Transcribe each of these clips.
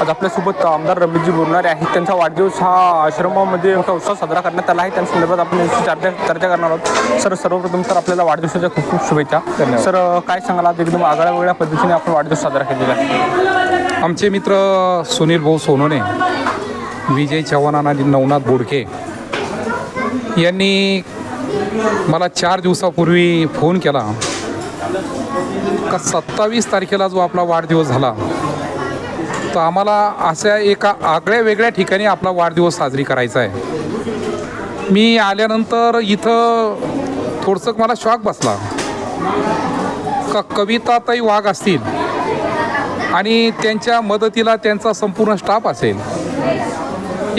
आज आपल्यासोबत आमदार रमेशजी बोलणारे आहेत. त्यांचा वाढदिवस हा आश्रमामध्ये मोठा उत्सव साजरा करण्यात आला आहे. त्या संदर्भात आपण यांची चर्चा चर्चा करणार आहोत. सर सर्वप्रथम तर आपल्याला वाढदिवसाच्या खूप खूप शुभेच्छा. सर काय सांगाल? आज एकदम आगळ्या वेगळ्या पद्धतीने आपण वाढदिवस साजरा केलेला आहे. आमचे मित्र सुनील भाऊ सोनोने विजय चव्हाण आणि नवनाथ बोडके यांनी मला चार दिवसापूर्वी फोन केला. का सत्तावीस तारखेला जो आपला वाढदिवस झाला तर आम्हाला अशा एका आगळ्या वेगळ्या ठिकाणी आपला वाढदिवस साजरी करायचा आहे. मी आल्यानंतर इथं थोडंसं मला शॉक बसला. का कविताताई वाघ असतील आणि त्यांच्या मदतीला त्यांचा संपूर्ण स्टाफ असेल.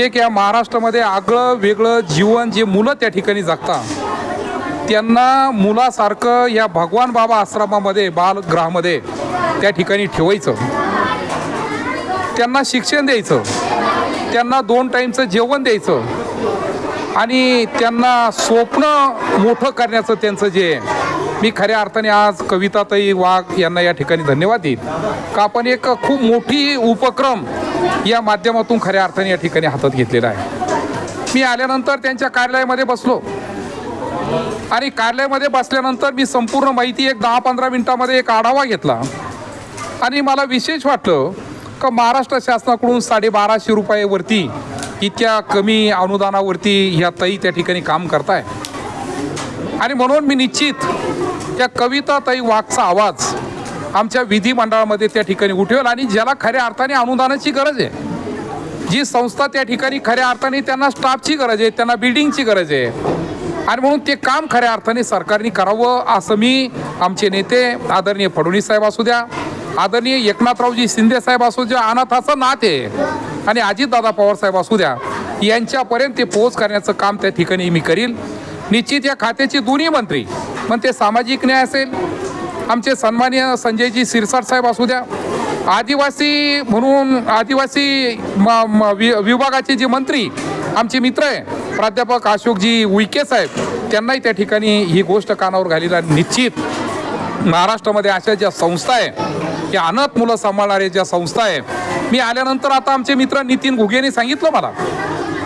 एक या महाराष्ट्रामध्ये आगळं वेगळं जीवन जे मुलं त्या ठिकाणी जगतात त्यांना मुलासारखं या भगवान बाबा आश्रमामध्ये बालगृहामध्ये त्या ठिकाणी ठेवायचं. त्यांना शिक्षण द्यायचं. त्यांना दोन टाईमचं जेवण द्यायचं. आणि त्यांना स्वप्न मोठं करण्याचं त्यांचं जे मी खऱ्या अर्थाने आज कविताताई वाघ यांना या ठिकाणी धन्यवाद देईन. का आपण एक खूप मोठी उपक्रम या माध्यमातून खऱ्या अर्थाने या ठिकाणी हातात घेतलेला आहे. मी आल्यानंतर त्यांच्या कार्यालयामध्ये बसलो. आणि कार्यालयामध्ये बसल्यानंतर मी संपूर्ण माहिती एक दहा पंधरा मिनिटामध्ये एक आढावा घेतला. आणि मला विशेष वाटलं महाराष्ट्र शासनाकडून साडेबाराशे रुपयावरती इतक्या कमी अनुदानावरती ह्या ताई त्या ठिकाणी काम करताय? आणि म्हणून मी निश्चित त्या कविता ताई वाघचा आवाज आमच्या विधिमंडळामध्ये त्या ठिकाणी उठवेल आणि ज्याला खऱ्या अर्थाने अनुदानाची गरज आहे. जी संस्था त्या ठिकाणी खऱ्या अर्थाने त्यांना स्टाफची गरज आहे त्यांना बिल्डिंगची गरज आहे. आणि म्हणून ते काम खऱ्या अर्थाने सरकारने करावं असं मी आमचे नेते आदरणीय फडणवीस साहेब असू द्या आदरणीय एकनाथरावजी शिंदे साहेब असू द्या अनाथाचा नात आहे. आणि अजितदादा पवार साहेब असू द्या यांच्यापर्यंत ते पोहोच करण्याचं काम त्या ठिकाणी मी करील निश्चित या खात्याचे दोन्ही मंत्री मग ते सामाजिक न्याय असेल. आमचे सन्माननीय संजयजी सिरसाट साहेब असू द्या आदिवासी म्हणून आदिवासी म- म- वि- विभागाचे जे मंत्री आमचे मित्र आहे प्राध्यापक अशोकजी उईके साहेब त्यांनाही त्या ठिकाणी ही गोष्ट कानावर घालीला निश्चित महाराष्ट्रामध्ये अशा ज्या संस्था आहे त्या अनाथ मुलं सांभाळणारे ज्या संस्था आहे मी आल्यानंतर आता आमचे मित्र नितीन घुगेने सांगितलं मला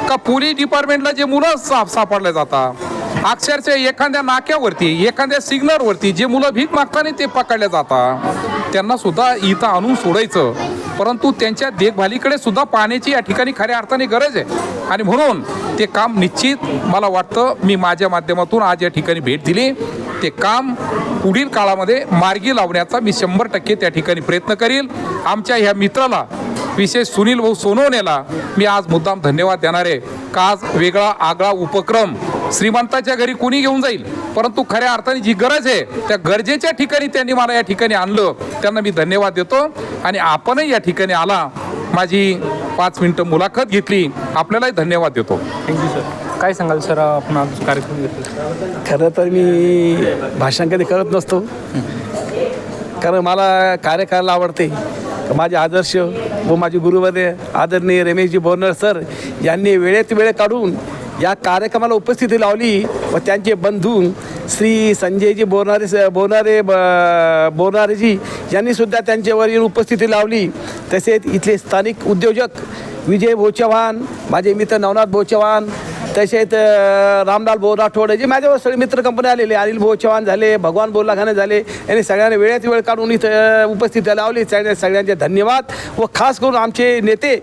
का पोलीस डिपार्टमेंटला जे मुलं सा सापडले जातात अक्षरशः एखाद्या नाक्यावरती एखाद्या सिग्नलवरती जे मुलं भीक मागताना ते पकडले जातात त्यांना सुद्धा इथं आणून सोडायचं परंतु त्यांच्या देखभालीकडे सुद्धा पाण्याची या ठिकाणी खऱ्या अर्थाने गरज आहे. आणि म्हणून ते काम निश्चित मला वाटतं मी माझ्या माध्यमातून आज या ठिकाणी भेट दिली. ते काम पुढील काळामध्ये मार्गी लावण्याचा मी शंभर टक्के त्या ठिकाणी प्रयत्न करील. आमच्या ह्या मित्राला विशेष सुनील भाऊ सोनवणेला मी आज मुद्दाम धन्यवाद देणार आहे. का आज वेगळा आगळा उपक्रम श्रीमंताच्या घरी कोणी घेऊन जाईल? परंतु खऱ्या अर्थाने जी गरज आहे त्या गरजेच्या ठिकाणी त्यांनी मला या ठिकाणी आणलं. त्यांना मी धन्यवाद देतो. आणि आपणही या ठिकाणी आला. माझी पाच मिनिटं मुलाखत घेतली. आपल्यालाही धन्यवाद देतो. थँक्यू सर काय सांगाल सर आपण आज कार्यक्रम घेतला? खरं तर मी भाषण कधी करत नसतो. कारण मला कार्य करायला आवडते. माझे आदर्श व माझे गुरुवर्य आदरणीय रमेशजी बोरनर सर यांनी वेळेत वेळ काढून या कार्यक्रमाला उपस्थिती लावली व त्यांचे बंधू श्री संजयजी बोरणारे स- बोरणारे ब- बोरणारेजी यांनी सुद्धा त्यांच्यावर येऊन उपस्थिती लावली. तसेच इथले स्थानिक उद्योजक विजय भाऊ चव्हाण माझे मित्र नवनाथ भाऊ चव्हाण तसेच रामलाल भाऊ राठोड जे माझ्यावर सगळे मित्र कंपनी आलेले अनिल भाऊ चव्हाण झाले भगवान बोला खाने झाले यांनी सगळ्यांनी वेळेत वेळ काढून इथं उपस्थित उपस्थिती लावली. सगळ्या सगळ्यांचे धन्यवाद व खास करून आमचे नेते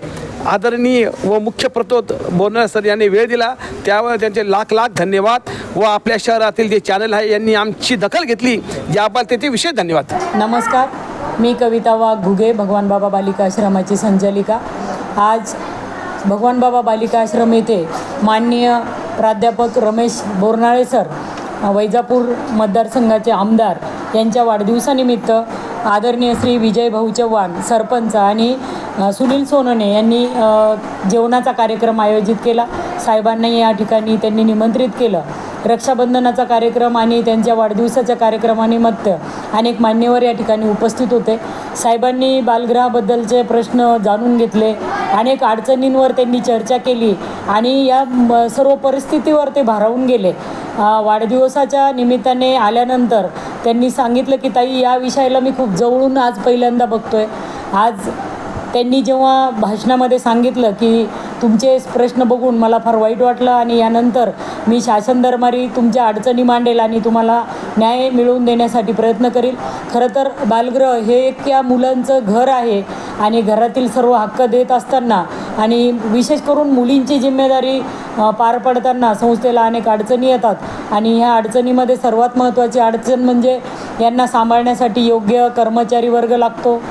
आदरणीय व मुख्य प्रतोद बोरणार सर यांनी वेळ दिला. त्यावर त्यांचे लाख लाख धन्यवाद व आपल्या शहरातील जे चॅनल आहे यांनी आमची दखल घेतली. याबद्दल त्याचे विशेष धन्यवाद. नमस्कार. मी कविता वाघ घुगे भगवान बाबा बालिका आश्रमाची संचालिका. आज भगवान बाबा बालिका आश्रम येथे माननीय प्राध्यापक रमेश बोरनाळे सर वैजापूर मतदारसंघाचे आमदार यांच्या वाढदिवसानिमित्त आदरणीय श्री विजय भाऊ चव्हाण सरपंच आणि सुनील सोनने यांनी जेवणाचा कार्यक्रम आयोजित केला. साहेबांनाही या ठिकाणी त्यांनी निमंत्रित केलं. रक्षाबंधनाचा कार्यक्रम आणि त्यांच्या वाढदिवसाच्या कार्यक्रमानिमित्त अनेक मान्यवर या ठिकाणी उपस्थित होते. साहेबांनी बालगृहाबद्दलचे प्रश्न जाणून घेतले. अनेक अडचणींवर त्यांनी चर्चा केली आणि या सर्व परिस्थितीवर ते भारावून गेले. वाढदिवसाच्या निमित्ताने आल्यानंतर त्यांनी सांगितलं की ताई या विषयाला मी खूप जवळून आज पहिल्यांदा बघतोय. आज त्यांनी जेव्हा भाषणामध्ये सांगितलं की तुमचे प्रश्न बघून मला फार वाईट वाटलं आणि यानंतर मी शासन दरबारी तुमच्या अडचणी मांडेल आणि तुम्हाला न्याय मिळवून देण्यासाठी प्रयत्न करील. खरं तर बालगृह हे एक या मुलांचं घर आहे आणि घरातील सर्व हक्क देत असताना आणि विशेष करून मुलींची जिम्मेदारी पार पडताना संस्थेला अनेक अडचणी येतात आणि ह्या अडचणीमध्ये सर्वात महत्त्वाची अडचण म्हणजे यांना सांभाळण्यासाठी योग्य कर्मचारी वर्ग लागतो.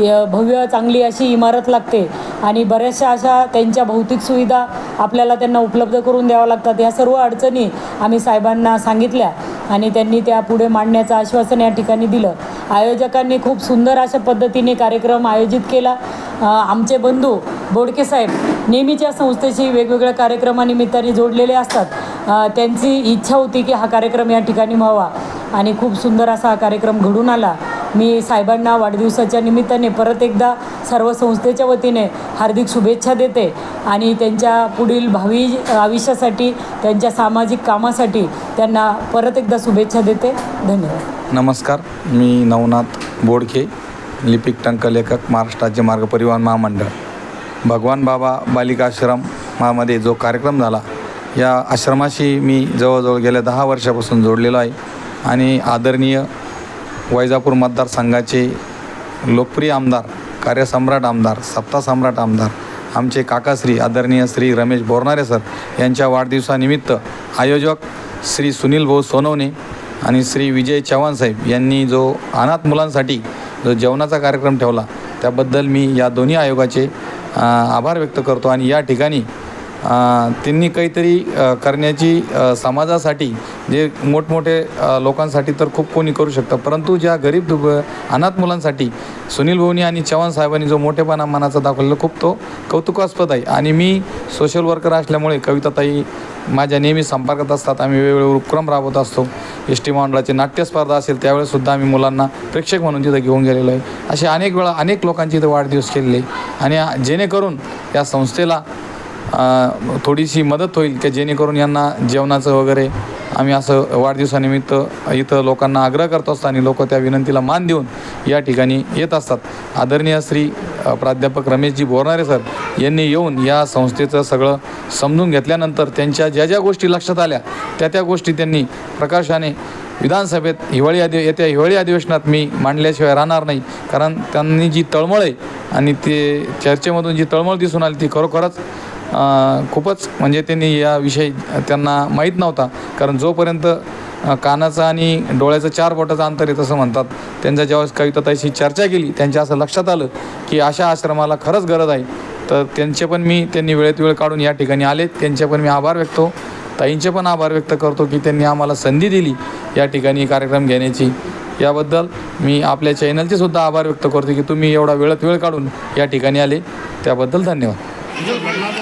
य- भव्य चांगली अशी इमारत लागते. आणि बऱ्याचशा अशा त्यांच्या भौतिक सुविधा आपल्याला त्यांना उपलब्ध करून द्याव्या लागतात. ह्या सर्व अडचणी आम्ही साहेबांना सांगितल्या आणि त्यांनी त्या पुढे मांडण्याचं आश्वासन या ठिकाणी दिलं. आयोजकांनी खूप सुंदर अशा पद्धतीने कार्यक्रम आयोजित केला. आमचे बंधू बोडके साहेब नेहमीच्या संस्थेशी वेगवेगळ्या कार्यक्रमानिमित्ताने जोडलेले असतात. त्यांची इच्छा होती की हा कार्यक्रम या ठिकाणी व्हावा आणि खूप सुंदर असा हा कार्यक्रम घडून आला. मी साहेबांना वाढदिवसाच्या निमित्ताने परत एकदा सर्व संस्थेच्या वतीने हार्दिक शुभेच्छा देते आणि त्यांच्या पुढील भावी आयुष्यासाठी त्यांच्या सामाजिक कामासाठी त्यांना परत एकदा शुभेच्छा देते. धन्यवाद. नमस्कार मी नवनाथ बोडके लिपिक टंकलेखक महाराष्ट्र राज्य मार्ग परिवहन महामंडळ. भगवान बाबा बालिकाश्रमामध्ये जो कार्यक्रम झाला या आश्रमाशी मी जवळजवळ गेल्या दहा वर्षापासून जोडलेलो आहे आणि आदरणीय वैजापूर मतदारसंघाचे लोकप्रिय आमदार कार्यसम्राट आमदार सत्तासम्राट आमदार आमचे काकाश्री आदरणीय श्री रमेश बोरनारे सर यांच्या वाढदिवसानिमित्त आयोजक श्री सुनील भाऊ सोनवणे आणि श्री विजय चव्हाण साहेब यांनी जो अनाथ मुलांसाठी जो जेवणाचा कार्यक्रम ठेवला त्याबद्दल मी या दोन्ही आयोगाचे आभार व्यक्त करतो. आणि या ठिकाणी त्यांनी काहीतरी करण्याची समाजासाठी जे मोठमोठे लोकांसाठी तर खूप कोणी करू शकतं. परंतु ज्या गरीब दुब अनाथ मुलांसाठी सुनील भोवनी आणि चव्हाण साहेबांनी जो मोठेपणा मनाचा दाखवलेला खूप तो कौतुकास्पद आहे. आणि मी सोशल वर्कर असल्यामुळे कविताताई माझ्या नेहमी संपर्कात असतात. आम्ही वेगवेगळे उपक्रम राबवत असतो. एस टी मंडळाची नाट्यस्पर्धा असेल त्यावेळेससुद्धा आम्ही मुलांना प्रेक्षक म्हणून तिथं घेऊन गेलेलो आहे. असे अनेक वेळा अनेक लोकांची इथं वाढदिवस केलेले आणि जेणेकरून या संस्थेला थोडीशी मदत होईल की जेणेकरून यांना जेवणाचं वगैरे आम्ही असं वाढदिवसानिमित्त इथं लोकांना आग्रह करत असतो आणि लोक त्या विनंतीला मान देऊन या ठिकाणी येत असतात. आदरणीय श्री प्राध्यापक रमेशजी बोरणारे सर यांनी येऊन या संस्थेचं सगळं समजून घेतल्यानंतर त्यांच्या ज्या ज्या गोष्टी लक्षात आल्या त्या त्या गोष्टी त्यांनी प्रकाशाने विधानसभेत हिवाळी अधि येत्या हिवाळी अधिवेशनात मी मांडल्याशिवाय राहणार नाही. कारण त्यांनी जी तळमळ आहे आणि ते चर्चेमधून जी तळमळ दिसून आली ती खरोखरच खूपच म्हणजे त्यांनी याविषयी त्यांना माहीत नव्हता. कारण जोपर्यंत कानाचं आणि डोळ्याचं चार बोटाचं अंतर आहे तसं म्हणतात. त्यांच्या जेव्हा कविताताईशी चर्चा केली त्यांच्या असं लक्षात आलं की अशा आश्रमाला खरंच गरज आहे. तर त्यांचे पण मी त्यांनी वेळेत वेळ काढून या ठिकाणी आले. त्यांचे पण मी आभार व्यक्त ताईंचे पण आभार व्यक्त करतो की त्यांनी आम्हाला संधी दिली या ठिकाणी कार्यक्रम घेण्याची. याबद्दल मी आपल्या चॅनलचे सुद्धा आभार व्यक्त करतो की तुम्ही एवढा वेळात वेळ काढून या ठिकाणी आले. त्याबद्दल धन्यवाद. म्हणजे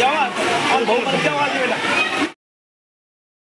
Jawa, ang bawal Jawa, di ba?